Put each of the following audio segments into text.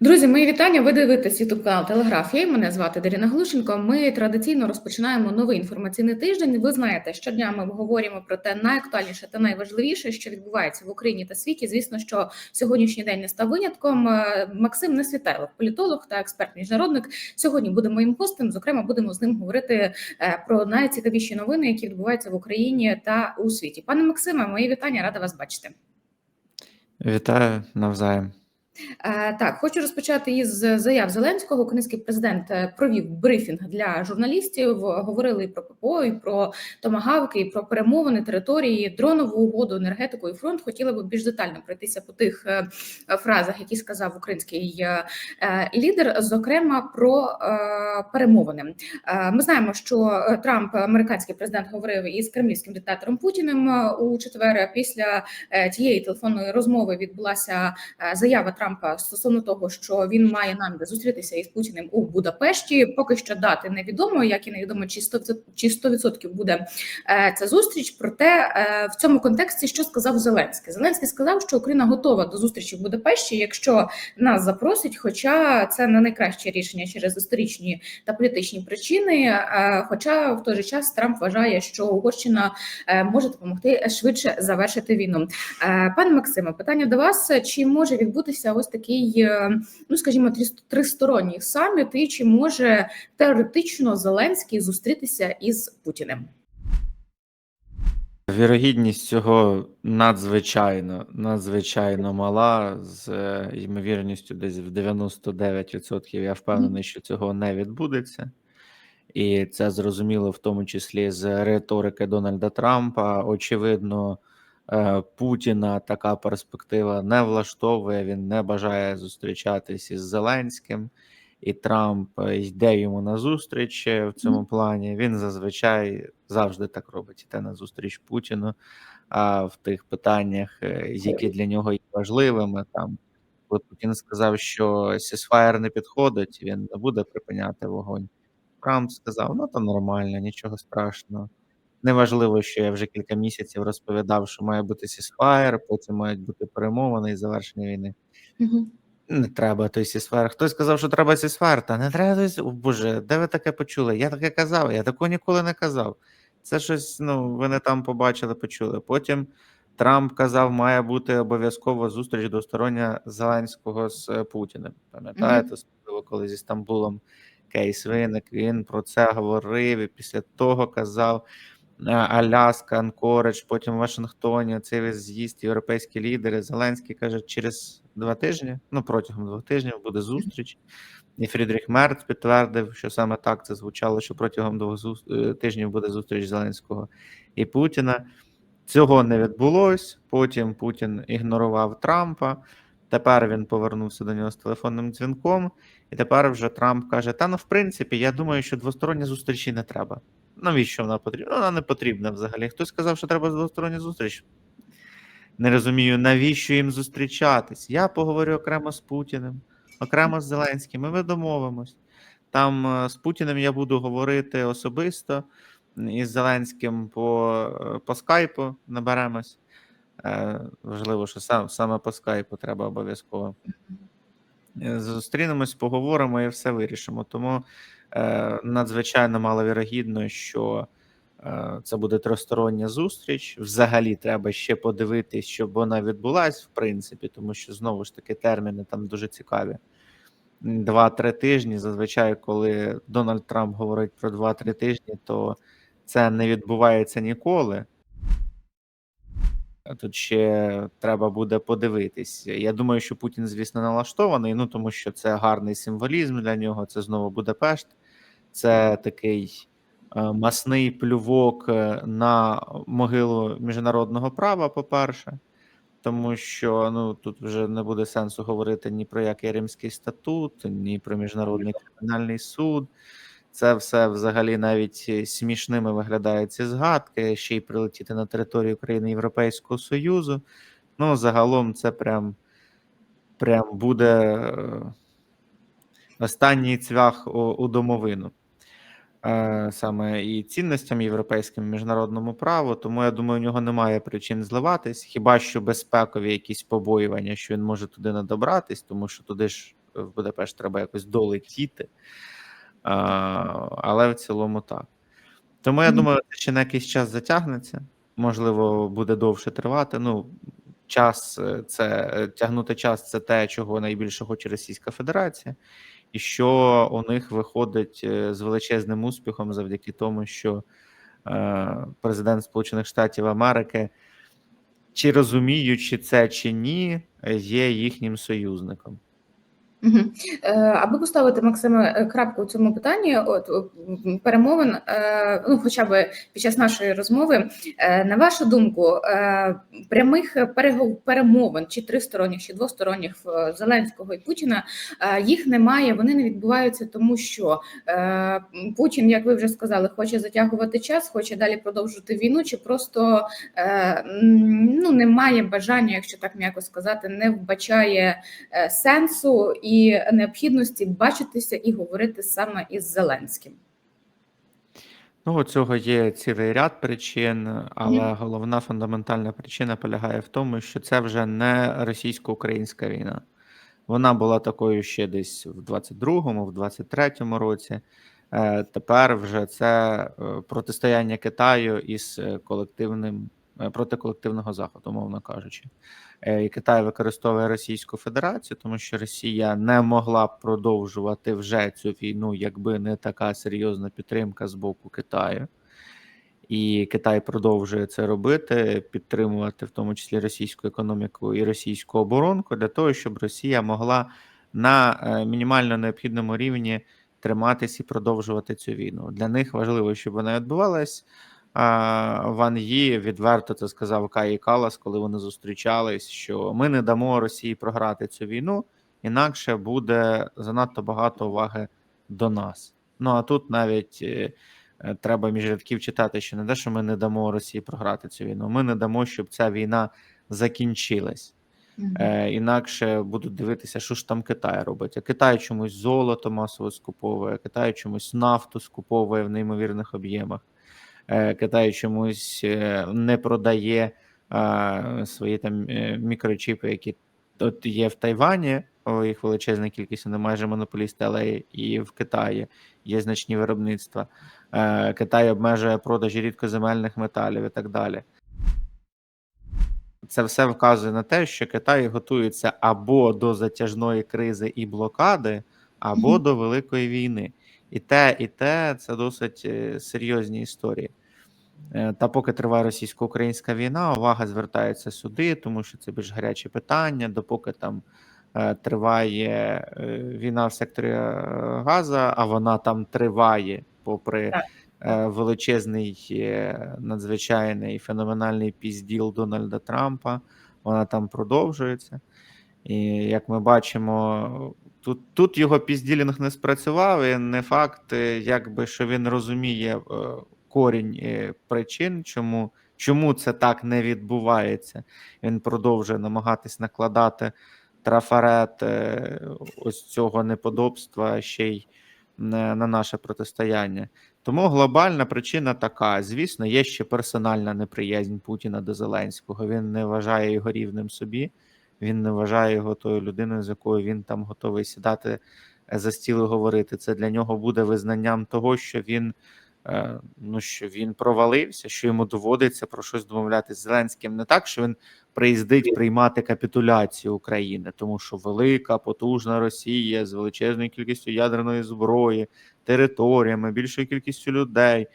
Друзі, мої вітання. Ви дивитесь youtube канал Телеграфія. Мене звати Даріна Глушенко. Ми традиційно розпочинаємо новий інформаційний тиждень. Ви знаєте, щодня ми говоримо про те найактуальніше та найважливіше, що відбувається в Україні та світі. Звісно, що сьогоднішній день не став винятком. Е, Максим Несвітайлов, політолог та експерт міжнародник. Сьогодні буде моїм гостем. Зокрема, будемо з ним говорити е, про найцікавіші новини, які відбуваються в Україні та у світі. Пане Максиме, мої вітання, рада вас бачити. Вітаю навзаєм. Е, Так, хочу розпочати із заяв Зеленського. Український президент е, провів брифінг для журналістів. Говорили про ППО, і про томагавки, і про перемовини території, дронову угоду, енергетику і фронт. Хотіли б більш детально пройтися по тих е, фразах, які сказав український лідер. Зокрема, про перемовини. Ми знаємо, що Трамп, американський президент, говорив із кремлівським диктатором Путіним у четвер. Після тієї телефонної розмови відбулася заява Трампа стосовно того, що він має намір зустрітися із Путіним у Будапешті. Поки що дати невідомо, як і невідомо, чи 100%, чи 100% буде е, ця зустріч. Проте е, в цьому контексті що сказав Зеленський? Зеленський сказав, що Україна готова до зустрічі в Будапешті, якщо нас запросять. Хоча це не найкраще рішення через історичні та політичні причини. Е, Хоча в той же час Трамп вважає, що Угорщина може допомогти швидше завершити війну. Пане Максиме, питання до вас: чи може відбутися ось такий, е, ну скажімо, тристоронній саміт, і чи може теоретично Зеленський зустрітися із Путіним? Вірогідність цього надзвичайно, надзвичайно мала, з е, ймовірністю десь в 99%. Я впевнений, що цього не відбудеться. І це зрозуміло в тому числі з риторики Дональда Трампа. Очевидно, Путіна така перспектива не влаштовує. Він не бажає зустрічатись із Зеленським, і Трамп е, йде йому на зустріч е, в цьому плані. Він зазвичай завжди так робить. Іде на зустріч Путіну. А в тих питаннях, е, які для нього є важливими, там коли Путін сказав, що сісфаєр не підходить, він не буде припиняти вогонь. Трамп сказав: ну то нормально, нічого страшного. Неважливо, що я вже кілька місяців розповідав, що має бути сісфаєр, потім мають бути перемовини і завершення війни. Не треба той сісфаєр. Хтось сказав, що треба сісфаєр, та не треба О, Боже, де ви таке почули? Я таке казав, я такого ніколи не казав. Це щось, ну, ви не там побачили, почули. Потім Трамп казав, має бути обов'язково зустріч двостороння Зеленського з е, Путіним. Пам'ятаєте, особливо коли зі Стамбулом кейс виник, він про це говорив і після того казав. Е, Аляска, Анкоридж, потім в Вашингтоні цей весь з'їзд, європейські лідери. Зеленський каже, через два тижні, ну протягом двох тижнів буде зустріч. І Фрідріх Мерц підтвердив, що саме так це звучало, що протягом двох е, тижнів буде зустріч Зеленського і Путіна. Цього не відбулось. Потім Путін ігнорував Трампа. Тепер він повернувся до нього з телефонним дзвінком, і тепер вже Трамп каже: Та ну, в принципі, я думаю, що двосторонні зустрічі не треба. Навіщо вона потрібна? Вона не потрібна взагалі. Хтось сказав, що треба двостороння зустріч. Не розумію, навіщо їм зустрічатись. Я поговорю окремо з Путіним, окремо з Зеленським, і ми домовимось. Там е, з Путіним я буду говорити особисто, із Зеленським по, е, по скайпу наберемось. Е, Важливо, що сам, саме по скайпу треба обов'язково. Е, Зустрінемось, поговоримо і все вирішимо. Тому надзвичайно маловірогідно, що е, це буде тристороння зустріч. Взагалі треба ще подивитись, щоб вона відбулась, в принципі, тому що знову ж таки терміни там дуже цікаві. Два-три тижні. Зазвичай, коли Дональд Трамп говорить про 2-3 тижні, то це не відбувається ніколи. Тут ще треба буде подивитись. Я думаю, що Путін, звісно, налаштований, ну тому що це гарний символізм для нього. Це знову Будапешт, це такий е, масний плювок е, на могилу міжнародного права, по-перше, тому що ну тут вже не буде сенсу говорити ні про який римський статут, ні про міжнародний кримінальний суд. Це все взагалі навіть е, смішними виглядає ці згадки, ще й прилетіти на територію України Європейського Союзу. Ну, загалом, це прям, прям буде останній цвях у, у домовину. Е, Саме і цінностям європейським міжнародному праву, тому я думаю, у нього немає причин зливатись, хіба що безпекові якісь побоювання, що він може туди не добратись, тому що туди ж в Будапешт треба якось долетіти. А, але в цілому так. Тому я думаю, це ще на якийсь час затягнеться. Можливо, буде довше тривати. Ну, час е, це е, тягнути час це те, чого найбільше хоче Російська Федерація, і що у них виходить е, з величезним успіхом завдяки тому, що е, президент Сполучених Штатів Америки, чи розуміючи це чи ні, є їхнім союзником. Е, Аби поставити Максиме е, крапку у цьому питанні, от перемовин, е, ну хоча б під час нашої розмови, на вашу думку, прямих перемовин чи тристоронніх, чи двосторонніх Зеленського і Путіна їх немає, вони не відбуваються, тому що Путін, як ви вже сказали, хоче затягувати час, хоче далі продовжувати війну, чи просто ну немає бажання, якщо так м'яко сказати, не вбачає сенсу і необхідності бачитися і говорити саме із Зеленським. Ну, у цього є цілий ряд причин, але Мгм. головна фундаментальна причина полягає в тому, що це вже не російсько-українська війна. Вона була такою ще десь в 22-му, в 23-му році. Е, Тепер вже це е, протистояння Китаю із е, колективним проти колективного заходу, мовно кажучи. Е, І Китай використовує Російську Федерацію, тому що Росія не могла б продовжувати вже цю війну, якби не така серйозна підтримка з боку Китаю. І Китай продовжує це робити, підтримувати в тому числі російську економіку і російську оборонку для того, щоб Росія могла на е, мінімально необхідному рівні триматись і продовжувати цю війну. Для них важливо, щоб вона відбувалась. Ван Ї відверто це сказав Каї Калас, коли вони зустрічались, що ми не дамо Росії програти цю війну, інакше буде занадто багато уваги до нас. Ну а тут навіть е, е, треба між рядків читати, що не те, що ми не дамо Росії програти цю війну. Ми не дамо, щоб ця війна закінчилась. Е, інакше будуть дивитися, що ж там Китай робить. А Китай чомусь золото масово скуповує, Китай чомусь нафту скуповує в неймовірних об'ємах. Е, Китай чомусь е, не продає свої там е, мікрочіпи, які тут є в Тайвані. Їх величезна кількість, вони майже монополісти, але і в Китаї є значні виробництва. Китай обмежує продажі рідкоземельних металів і так далі. Це все вказує на те, що Китай готується або до затяжної кризи і блокади, або Мгм. до великої війни. І те, і те це досить серйозні історії. Е, Та поки триває російсько-українська війна, увага звертається сюди, тому що це більш гаряче питання. Допоки там е, триває е, війна в секторі Газа, а вона там триває, попри величезний, надзвичайний феноменальний пізділ Дональда Трампа. Вона там продовжується. І як ми бачимо, тут, тут його пізділінг не спрацював, і не факт, якби що він розуміє корінь е, причин, чому, чому це так не відбувається. Він продовжує намагатись накладати трафарет е, ось цього неподобства ще й на, на наше протистояння. Тому глобальна причина така: звісно, є ще персональна неприязнь Путіна до Зеленського. Він не вважає його рівним собі. Він не вважає його тою людиною, з якою він там готовий сідати за стіл і говорити. Це для нього буде визнанням того, що він ну що він провалився, що йому доводиться про щось домовлятися з Зеленським. Не так, що він приїздить приймати капітуляцію України, тому що велика, потужна Росія з величезною кількістю ядерної зброї, територіями, більшою кількістю людей.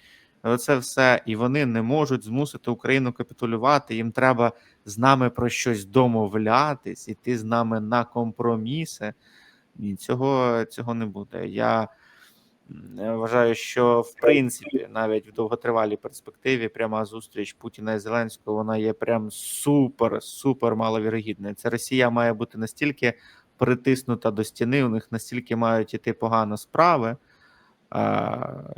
Оце все, і вони не можуть змусити Україну капітулювати. Їм треба з нами про щось домовлятись, іти з нами на компроміси. Ні, цього, цього не буде. Я м, вважаю, що в принципі навіть в довготривалій перспективі пряма зустріч Путіна і Зеленського вона є прям супер, супер маловірогідною. Це Росія має бути настільки притиснута до стіни, у них настільки мають іти погано справи.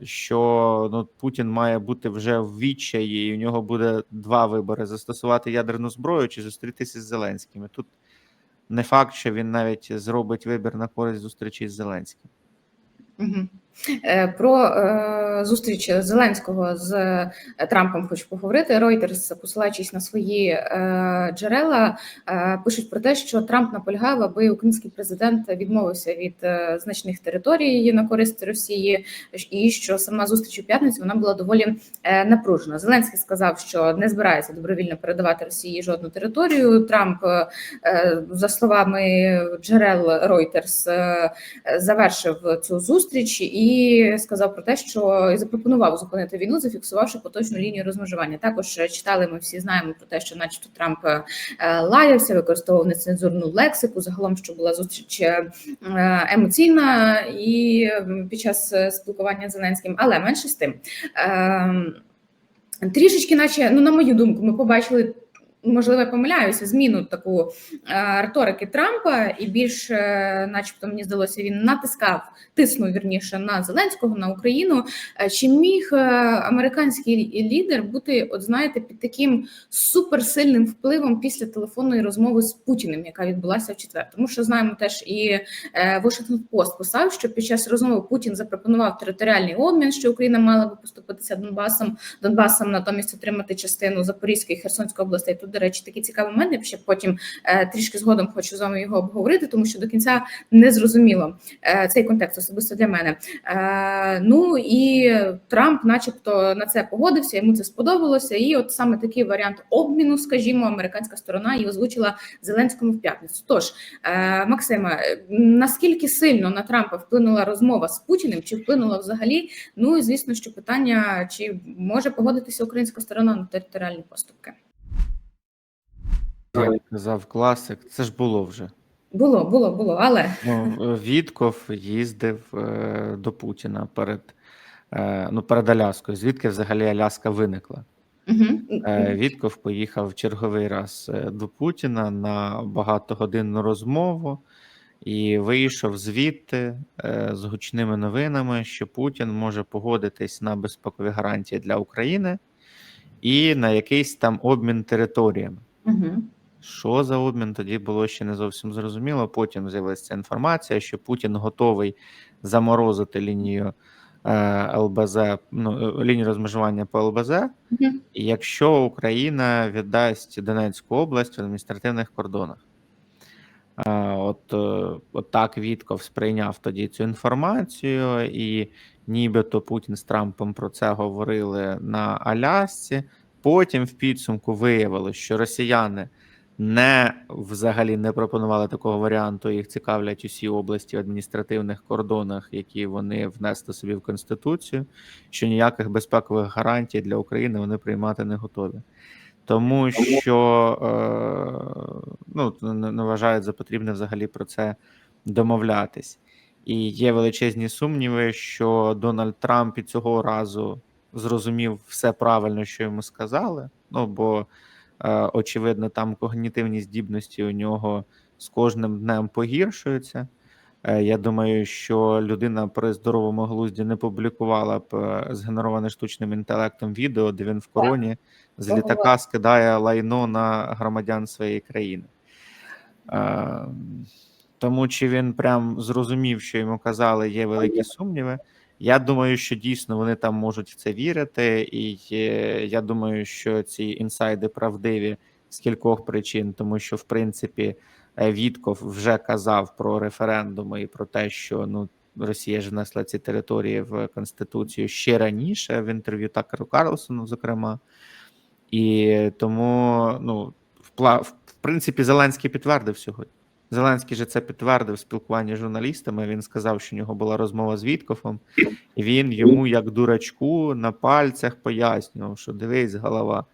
Що ну, Путін має бути вже в відчаї, і у нього буде два вибори: застосувати ядерну зброю чи зустрітися з Зеленським. Тут не факт, що він навіть зробить вибір на користь зустрічі з Зеленським. Мгм. Е, Про е, зустріч Зеленського з е, Трампом хочу поговорити. Reuters, посилаючись на свої джерела, пишуть про те, що Трамп наполягав, аби український президент відмовився від значних територій на користь Росії, і що сама зустріч у п'ятницю вона була доволі напружена. Зеленський сказав, що не збирається добровільно передавати Росії жодну територію. Трамп, за словами джерел е, завершив цю зустріч і сказав про те, що і запропонував зупинити війну, зафіксувавши поточну лінію розмежування. Також е, читали. Ми всі знаємо про те, що, начебто, Трамп е, лаявся, використовував нецензурну лексику. Загалом, що була зустріч е, емоційна і під час е, спілкування з Зеленським, але менше з тим. Ем, Трішечки, наче, ну на мою думку, ми побачили. Можливо, я помиляюся, зміну таку е, риторики Трампа, і більш, е, начебто, мені здалося, він натискав, тиснув вірніше на Зеленського на Україну. Е, Чи міг американський лідер бути, от знаєте, під таким суперсильним впливом після телефонної розмови з Путіним, яка відбулася в четвер? Тому що знаємо теж і Washington Post писав, що під час розмови Путін запропонував територіальний обмін, що Україна мала би поступитися Донбасом, Донбасом, натомість отримати частину Запорізької Херсонської областей. Тут, до речі, такий цікавий момент. Ще потім е, трішки згодом хочу з вами його обговорити, тому що до кінця не зрозуміло е, цей контекст особисто для мене. Е, ну і Трамп, начебто, на це погодився, йому це сподобалося. І от саме такий варіант обміну, скажімо, американська сторона і озвучила Зеленському в п'ятницю. Тож, Максима, наскільки сильно на Трампа вплинула розмова з Путіним, чи вплинула взагалі? Ну і звісно, що питання, чи може погодитися українська сторона на територіальні поступки? Як казав класик, це ж було вже. Було, було, було, але Ну, Вітков їздив е, до Путіна перед, е, ну, перед Аляскою. Звідки взагалі Аляска виникла? угу. Е, Вітков поїхав черговий раз е, до Путіна на багатогодинну розмову і вийшов звідти е, з гучними новинами, що Путін може погодитись на безпекові гарантії для України і на якийсь там обмін територіями. Угу. Що за обмін тоді було ще не зовсім зрозуміло. Потім з'явилася інформація, що Путін готовий заморозити лінію е, ЛБЗ, ну, е, лінію розмежування по ЛБЗ, Угу. і якщо Україна віддасть Донецьку область в адміністративних кордонах. Е, От, е, от так Вітков сприйняв тоді цю інформацію, і нібито Путін з Трампом про це говорили на Алясці. Потім в підсумку виявилось, що росіяни не взагалі не пропонували такого варіанту. Їх цікавлять усі області в адміністративних кордонах, які вони внесли собі в конституцію. Що ніяких безпекових гарантій для України вони приймати не готові. Тому що е, ну, не, вважають за потрібне взагалі про це домовлятись. І є величезні сумніви, що Дональд Трамп і цього разу зрозумів все правильно, що йому сказали. Ну бо, очевидно, там когнітивні здібності у нього з кожним днем погіршуються. Е, Я думаю, що людина при здоровому глузді не публікувала б е, згенероване штучним інтелектом відео, де він в короні з літака скидає лайно на громадян своєї країни. Е, Тому чи він прям зрозумів, що йому казали, є великі сумніви. Я думаю, що дійсно вони там можуть в це вірити, і е, я думаю, що ці інсайди правдиві з кількох причин, тому що в принципі е, Вітков вже казав про референдуми і про те, що ну Росія ж внесла ці території в конституцію ще раніше в інтерв'ю Такеру Карлсону, зокрема. І тому, ну, в, принципі, Зеленський підтвердив сьогодні. Зеленський же це підтвердив спілкуванні з журналістами. Він сказав, що у нього була розмова з Віткофом, і він йому, як дурачку, на пальцях пояснював, що дивись, голова,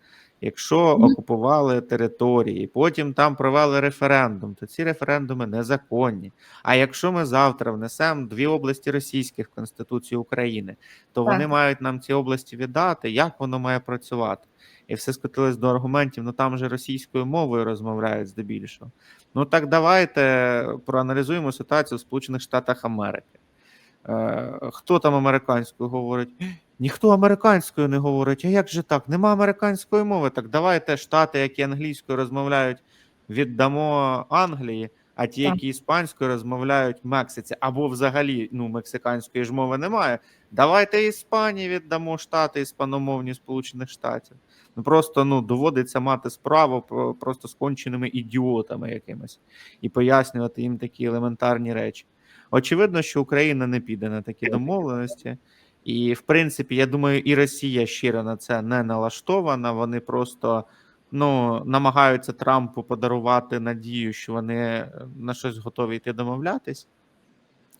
якщо окупували території, потім там провели референдум, то ці референдуми незаконні. А якщо ми завтра внесемо дві області російських в Конституцію України, то вони Так. мають нам ці області віддати. Як воно має працювати? І все скотилось до аргументів: ну там же російською мовою розмовляють здебільшого. Ну так давайте проаналізуємо ситуацію в Сполучених Штатах Америки. Е, хто там американською говорить? Ніхто американською не говорить. А як же так? Нема американської мови. Так давайте штати, які англійською розмовляють, віддамо Англії, А ті, які іспанською розмовляють в Мексиці, або взагалі ну, мексиканської ж мови немає. Давайте Іспанії віддамо штати іспаномовні Сполучених Штатів. Ну просто ну доводиться мати справу про- просто з конченими ідіотами якимись і пояснювати їм такі елементарні речі. Очевидно, що Україна не піде на такі домовленості. І, в принципі, я думаю, і Росія щиро на це не налаштована. Вони просто ну, намагаються Трампу подарувати надію, що вони е, на щось готові йти домовлятись.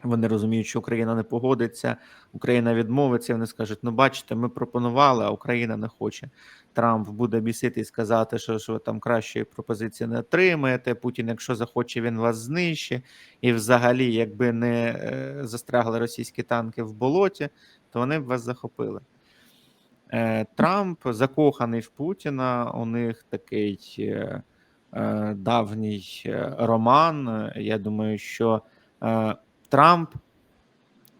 Вони розуміють, що Україна не погодиться, Україна відмовиться. Вони скажуть: ну, бачите, ми пропонували, а Україна не хоче. Трамп буде бісити і сказати, що, що ви там кращої пропозиції не отримаєте. Путін, якщо захоче, він вас знищить. І взагалі, якби не е, застрягли російські танки в болоті, то вони б вас захопили. Е, Трамп закоханий в Путіна. У них такий е, давній роман. Я думаю, що Трамп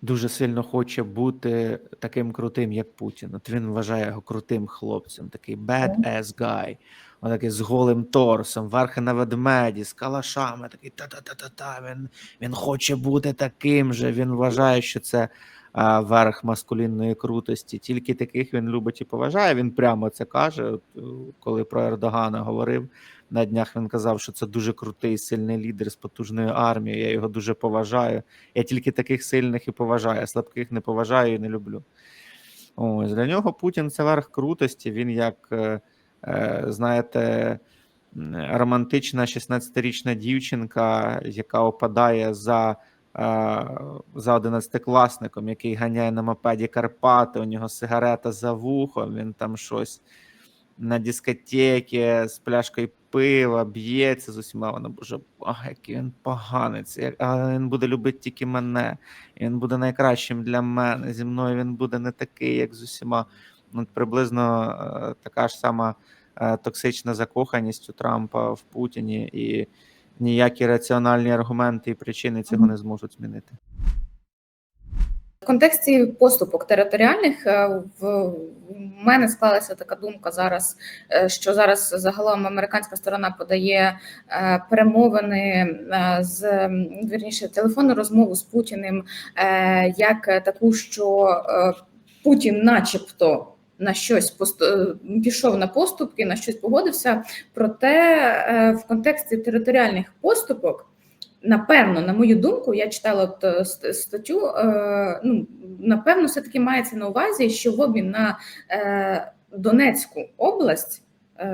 дуже сильно хоче бути таким крутим, як Путін. От він вважає його крутим хлопцем, такий badass guy. Он такий з голим торсом, верхи на ведмеді, з калашами, такий та-та-та-та-та. Він, він хоче бути таким же. Він вважає, що це а, верх маскулінної крутості. Тільки таких він любить і поважає. Він прямо це каже. От, коли про Ердогана говорив на днях, він казав, що це дуже крутий, сильний лідер з потужною армією. Я його дуже поважаю. Я тільки таких сильних і поважаю, слабких не поважаю і не люблю. Ось для нього Путін це верх крутості. Він як, е, е, знаєте, романтична 16-річна дівчинка, яка опадає за, е, за 11-класником, який ганяє на мопеді Карпати, у нього сигарета за вухом, він там щось на дискотекі з пляшкою пива, б'ється з усіма. Вона боже, ах, який він поганець, але він буде любити тільки мене. І він буде найкращим для мене. Зі мною він буде не такий, як з усіма. Ну, от приблизно е, така ж сама е, токсична закоханість у Трампа в Путіні, і ніякі раціональні аргументи і причини цього не зможуть змінити. Контексті поступок територіальних е, в мене склалася така думка зараз, е, що зараз загалом американська сторона подає е, перемовини з вірніше телефонну розмову з Путіним як таку, що Путін, начебто. На щось пішов на поступки, на щось погодився. Проте в контексті територіальних поступок Напевно, на мою думку, я читала от е, статтю. е, Ну напевно, все таки мається на увазі, що в обмін на е, Донецьку область. е,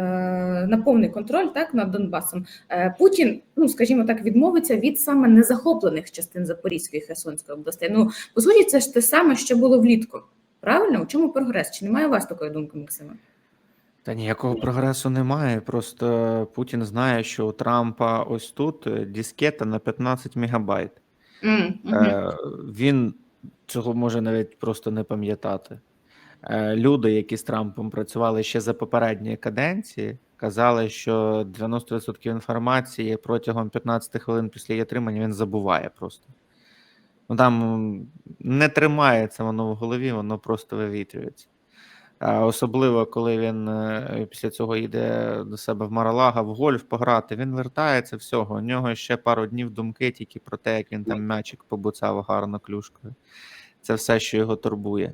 На повний контроль так над Донбасом Е, Путін, ну скажімо так, відмовиться від саме незахоплених частин Запорізької Херсонської областей. Ну по суті, це ж те саме, що було влітку. Правильно, у чому прогрес? Чи немає у вас такої думки, Максиме? Та ніякого прогресу немає. Просто Путін знає, що у Трампа ось тут е, дискета на 15 мегабайт. М, мгм. Е, він цього може навіть просто не пам'ятати. Е, люди, які з Трампом працювали ще за попередньої каденції, казали, що 90% інформації протягом 15 хвилин після її отримання він забуває просто. Ну там не тримається воно в голові, воно просто вивітрюється. Особливо, коли він е, після цього йде до себе в Маралага в гольф пограти, він вертається всього. У нього ще пару днів думки тільки про те, як він там м'ячик побуцав гарно клюшкою. Це все, що його турбує.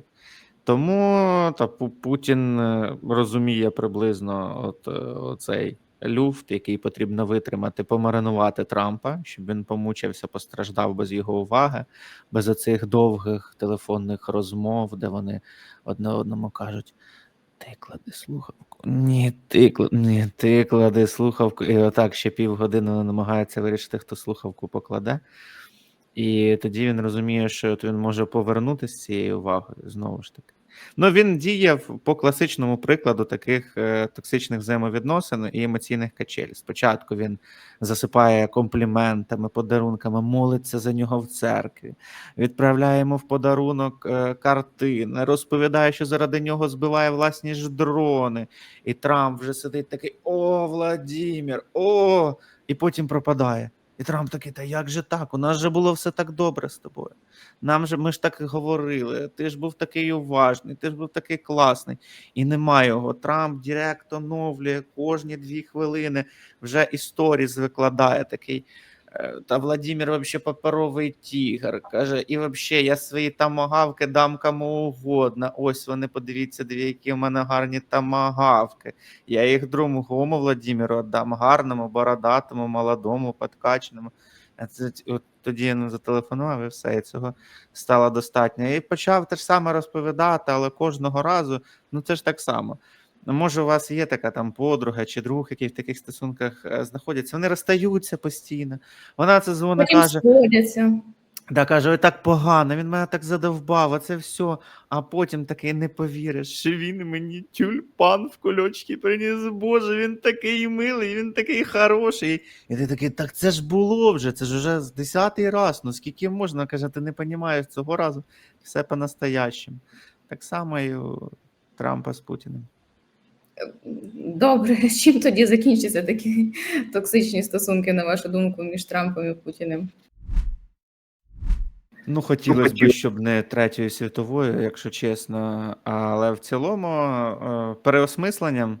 Тому та Путін е, розуміє приблизно от, е, оцей люфт, який потрібно витримати, помаринувати Трампа, щоб він помучився, постраждав без його уваги, без оцих довгих телефонних розмов, де вони одне одному кажуть: ти клади слухавку. Ні, ти клади, ні, ти клади слухавку. І отак ще півгодини вони намагаються вирішити, хто слухавку покладе. І тоді він розуміє, що от він може повернутися з цією увагою знову ж таки. Ну він діяв по класичному прикладу таких е, токсичних взаємовідносин і емоційних качель. Спочатку він засипає компліментами, подарунками, молиться за нього в церкві, відправляє йому в подарунок е, картини, розповідає, що заради нього збиває власні ж дрони. І Трамп вже сидить такий: О, Владімір, о! І потім пропадає. І Трамп такий, та як же так? У нас же було все так добре з тобою. Нам же ми ж так говорили. Ти ж був такий уважний, ти ж був такий класний. І немає його. Трамп директ оновлює кожні дві хвилини, вже історії викладає такий. Е, Та Владимир вообще паперовий тігр. Каже, і вообще я свої тамагавки дам кому угодно. Ось вони, подивіться, дві, які в мене гарні тамагавки. Я їх другому Владимиру віддам, гарному, бородатому, молодому, подкачаному. А це тоді я ну, зателефонував і все, і цього стало достатньо. І почав те ж саме розповідати, але кожного разу, ну це ж так само. Ну, може, у вас є така там подруга чи друг, який в таких стосунках е, знаходяться, вони розстаються постійно. Вона це дзвонить, каже, сходяться. да, каже, ой, так погано, він мене так задовбав, а це все. А потім такий не повіриш, що він мені тюльпан в кульочки приніс. Боже, він такий милий, він такий хороший. І ти такий, так це ж було вже, це ж вже з десятий раз. Ну скільки можна? Каже, ти не розумієш цього разу все по-настоящему. Так само і у Трампа з Путіним. Добре, з чим тоді закінчаться такі токсичні стосунки, на вашу думку, між Трампом і Путіним? Ну, хотілося б, щоб не третьої світової, якщо чесно. Але в цілому е, переосмисленням,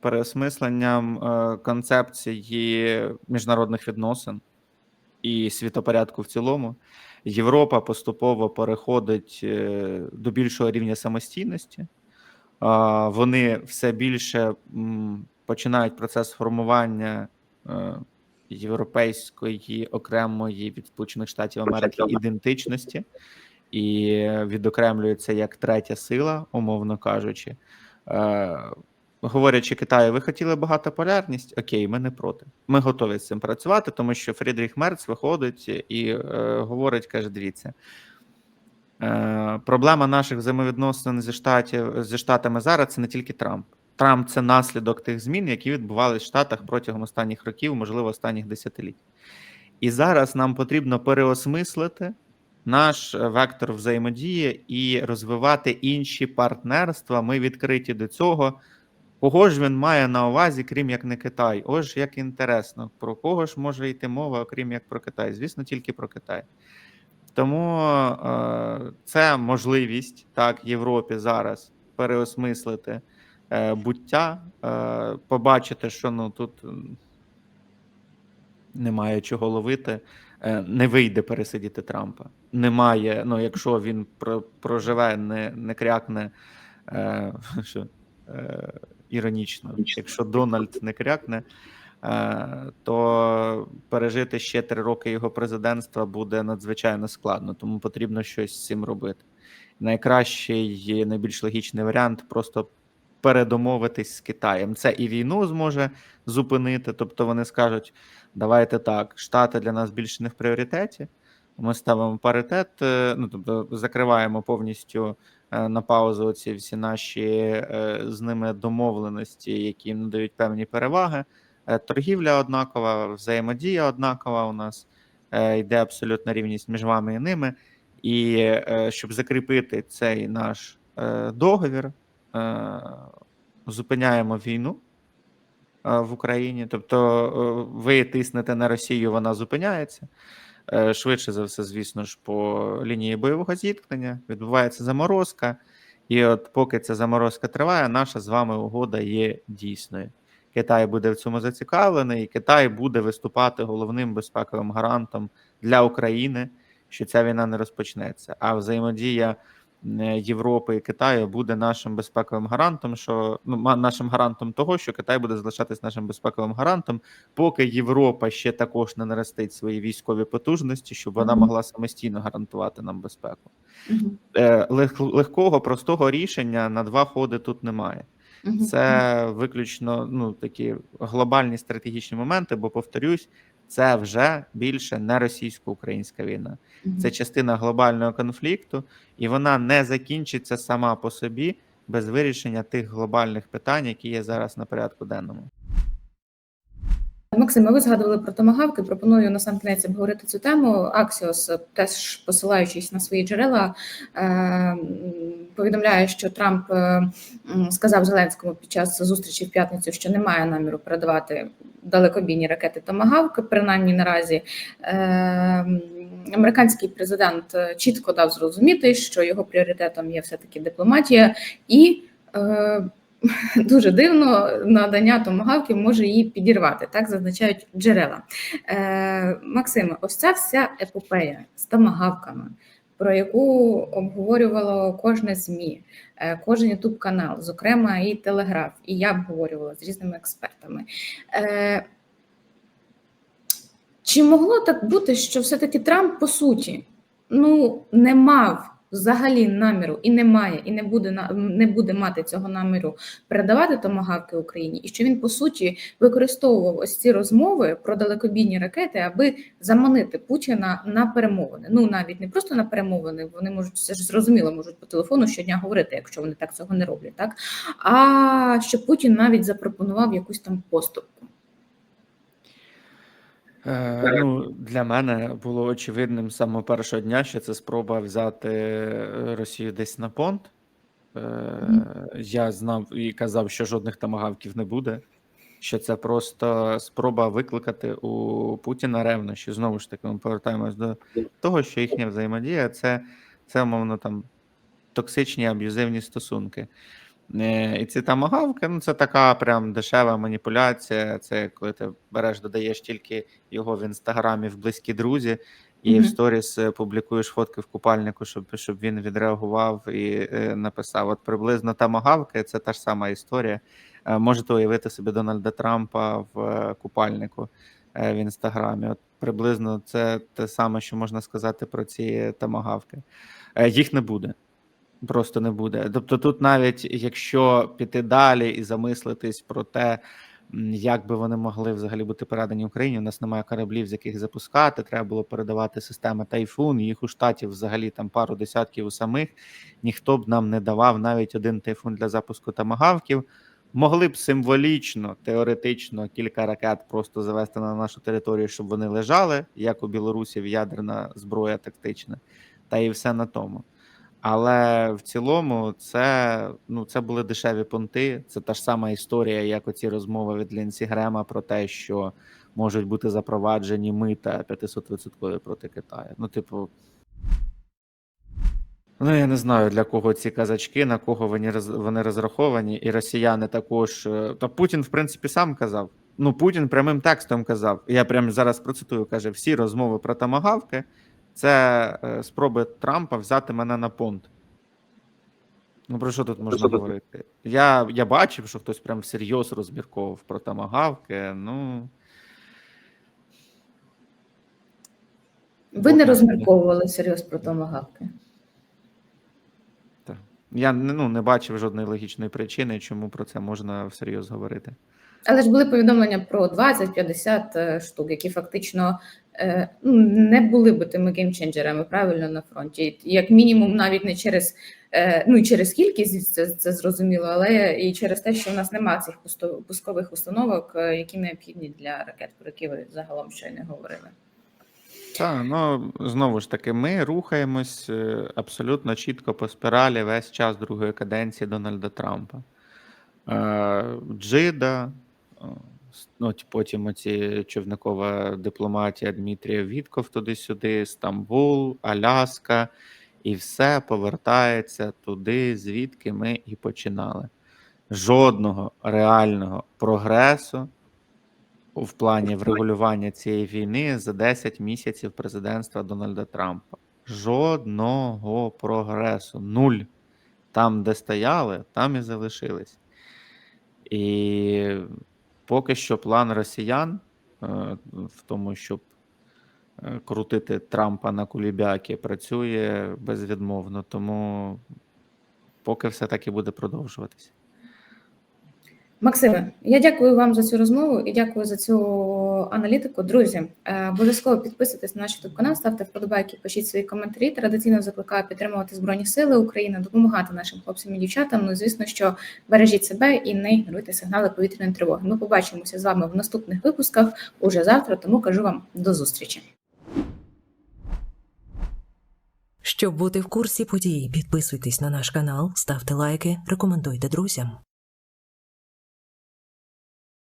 переосмисленням е, концепції міжнародних відносин і світопорядку в цілому, Європа поступово переходить е, до більшого рівня самостійності. Вони все більше починають процес формування е, європейської окремої від Сполучених Штатів Америки ідентичності і відокремлюються як третя сила, умовно кажучи. Е, Говорячи Китаю, ви хотіли багатополярність? Окей, ми не проти. Ми готові з цим працювати, тому що Фрідріх Мерц виходить і е, говорить, каже: дивіться. Е, проблема наших взаємовідносин зі штатів зі штатами зараз це не тільки Трамп. Трамп це наслідок тих змін, які відбувалися в Штатах протягом останніх років, можливо, останніх десятиліть. І зараз нам потрібно переосмислити наш вектор взаємодії і розвивати інші партнерства. Ми відкриті до цього. Кого ж він має на увазі, крім як не Китай? Ось як інтересно, про кого ж може йти мова, окрім як про Китай? Звісно, тільки про Китай. Тому е, це можливість так Європі зараз переосмислити е, буття, е, побачити, що ну тут немає чого ловити, е, не вийде пересидіти Трампа. Немає, ну якщо він про, проживе, не, не крякне е, що, е, іронічно, якщо Дональд не крякне. Е, то пережити ще три роки його президентства буде надзвичайно складно, тому потрібно щось з цим робити. Найкращий найбільш логічний варіант просто передомовитись з Китаєм. Це і війну зможе зупинити. Тобто вони скажуть: давайте так, Штати для нас більше не в пріоритеті. Ми ставимо паритет, е, ну тобто закриваємо повністю е, на паузу оці всі наші з ними домовленості, які їм надають певні переваги. Е, Торгівля однакова, взаємодія однакова у нас, е, йде абсолютна рівність між вами і ними. І е, щоб закріпити цей наш договір, зупиняємо війну в Україні. Тобто ви тиснете на Росію, вона зупиняється. Швидше за все, звісно ж, по лінії бойового зіткнення відбувається заморозка. І от поки ця заморозка триває, наша з вами угода є дійсною. Китай буде в цьому зацікавлений, і Китай буде виступати головним безпековим гарантом для України, що ця війна не розпочнеться. А взаємодія Європи і Китаю буде нашим безпековим гарантом, що ну нашим гарантом того, що Китай буде залишатись нашим безпековим гарантом, поки Європа ще також не наростить свої військові потужності, щоб вона могла самостійно гарантувати нам безпеку. Е, лег- легкого, простого рішення на два ходи тут немає. Це виключно ну такі глобальні стратегічні моменти, бо повторюсь, це вже більше не російсько-українська війна. Це частина глобального конфлікту, і вона не закінчиться сама по собі без вирішення тих глобальних питань, які є зараз на порядку денному. Максиме, ви згадували про томагавки. Пропоную на сам кінець обговорити цю тему. Аксіос, теж посилаючись на свої джерела, е, повідомляє, що Трамп е, сказав Зеленському під час зустрічі в п'ятницю, що немає наміру передавати далекобійні ракети Томагавк, принаймні наразі. Е, Американський президент чітко дав зрозуміти, що його пріоритетом є все таки дипломатія і. дуже дивно, надання томагавків може її підірвати, так зазначають джерела. Е, Максиме, ось ця вся епопея з томагавками, про яку обговорювало кожне ЗМІ, е, кожен ютуб канал, зокрема і Телеграф, і я обговорювала з різними експертами. Е, Чи могло так бути, що все-таки Трамп по суті ну не мав взагалі наміру і не має, і не буде не буде мати цього наміру передавати томагавки Україні, і що він по суті використовував ось ці розмови про далекобійні ракети, аби заманити Путіна на перемовини. Ну навіть не просто на перемовини, вони можуть це ж зрозуміло, можуть по телефону щодня говорити, якщо вони так цього не роблять, так а що Путін навіть запропонував якусь там поступку. Е, ну, для мене було очевидним з самого першого дня, що це спроба взяти е, Росію десь на понт. Е, я знав і казав, що жодних тамагавків не буде. Що це просто спроба викликати у Путіна ревнощі. Знову ж таки, ми повертаємось до того, що їхня взаємодія це, це умовно там токсичні аб'юзивні стосунки. І ці тамагавки, ну це така прям дешева маніпуляція. Це коли ти береш, додаєш тільки його в інстаграмі в близькі друзі, і в сторіс е, публікуєш фотки в купальнику, щоб, щоб він відреагував і е, написав. От приблизно тамагавки це та ж сама історія. Е, Можете уявити собі Дональда Трампа в е, купальнику е, в інстаграмі. От приблизно це те саме, що можна сказати про ці тамагавки. Е, Їх не буде. Просто не буде. Тобто, тут навіть якщо піти далі і замислитись про те, як би вони могли взагалі бути передані Україні, у нас немає кораблів, з яких запускати. Треба було передавати системи Тайфун. Їх у штатів взагалі там пару десятків у самих. Ніхто б нам не давав навіть один тайфун для запуску тамагавків. Могли б символічно, теоретично кілька ракет просто завести на нашу територію, щоб вони лежали, як у Білорусі ядерна зброя тактична, та і все на тому. Але в цілому це, ну, це були дешеві понти. Це та ж сама історія, як оці розмови від Лінсі Грема про те, що можуть бути запроваджені мита 500% проти Китаю. Ну, типу. Ну, я не знаю, для кого ці казачки, на кого вони вони розраховані, і росіяни також. е, Та Путін, в принципі, сам казав. Ну, Путін прямим текстом казав. Я прямо зараз процитую: каже: всі розмови про тамагавки це е, спроби Трампа взяти мене на понт. Ну, про що тут можна що тут? говорити? Я, я бачив, що хтось прям всерйоз розмірковував про тамагавки. Ну. Ви не розмірковували серйозно про томагавки. Так. Я не- ну, не бачив жодної логічної причини, чому про це можна всерйоз говорити. Але ж були повідомлення про 20-50 е, штук, які фактично не були би тими геймченджерами правильно на фронті. Як мінімум, навіть не через е, ну через кількість це, це зрозуміло, але і через те, що в нас немає цих пускових установок, е, які необхідні для ракет, про які ви загалом щойно говорили. Так, ну знову ж таки, ми рухаємось е, абсолютно чітко по спіралі весь час другої каденції Дональда Трампа. Е, Джида, е, ну, потім оці човникова дипломатія Дмитрія Вітков туди-сюди, Стамбул, Аляска, і все повертається туди, звідки ми і починали. Жодного реального прогресу в плані врегулювання цієї війни за 10 місяців президентства Дональда Трампа. Жодного прогресу. Нуль. Там, де стояли, там і залишились. І поки що план росіян е, в тому, щоб е, крутити Трампа на кулібяки, працює безвідмовно. Тому поки все так і буде продовжуватися. Максиме, я дякую вам за цю розмову і дякую за цю аналітику. Друзі, е, обов'язково підписуйтесь на наш YouTube канал, ставте вподобайки, пишіть свої коментарі. Традиційно закликаю підтримувати Збройні Сили України, допомагати нашим хлопцям і дівчатам. Ну, звісно, що бережіть себе і не ігноруйте сигнали повітряної тривоги. Ми побачимося з вами в наступних випусках уже завтра. Тому кажу вам до зустрічі. Щоб бути в курсі подій, підписуйтесь на наш канал, ставте лайки, рекомендуйте друзям.